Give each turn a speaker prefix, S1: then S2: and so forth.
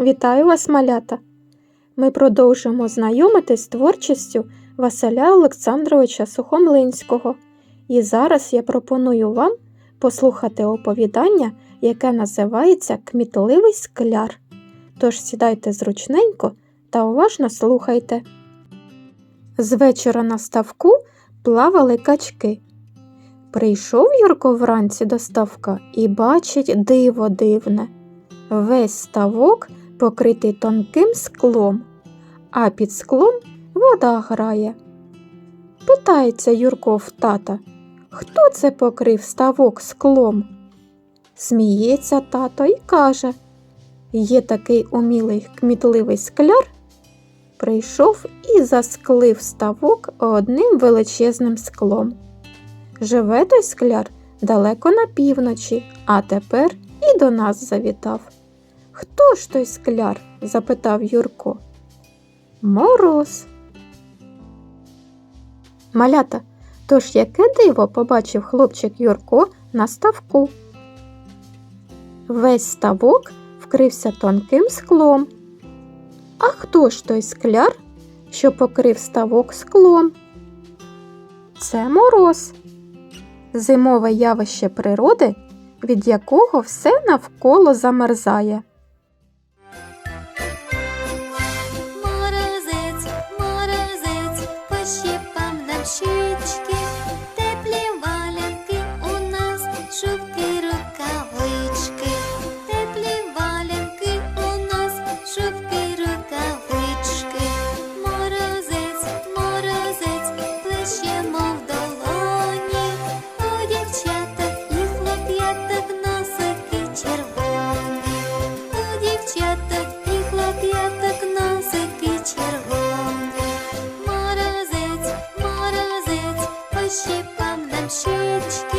S1: Вітаю вас, малята! Ми продовжуємо знайомитись з творчістю Василя Олександровича Сухомлинського. І зараз я пропоную вам послухати оповідання, яке називається Кмітливий скляр. Тож сідайте зручненько та уважно слухайте. З вечора на ставку плавали качки. Прийшов Юрко вранці до ставка і бачить диво дивне. Весь ставок покритий тонким склом, а під склом вода грає. Питається Юрко в тата, хто це покрив ставок склом? Сміється тато і каже Є такий умілий кмітливий скляр. Прийшов і засклив ставок одним величезним склом. Живе той скляр далеко на півночі, а тепер і до нас завітав. Хто ж той скляр? запитав Юрко. Мороз. Малята, тож яке диво побачив хлопчик Юрко на ставку? Весь ставок вкрився тонким склом. А хто ж той скляр, що покрив ставок склом? Це мороз. Зимове явище природи, від якого все навколо замерзає. Ship on them switch.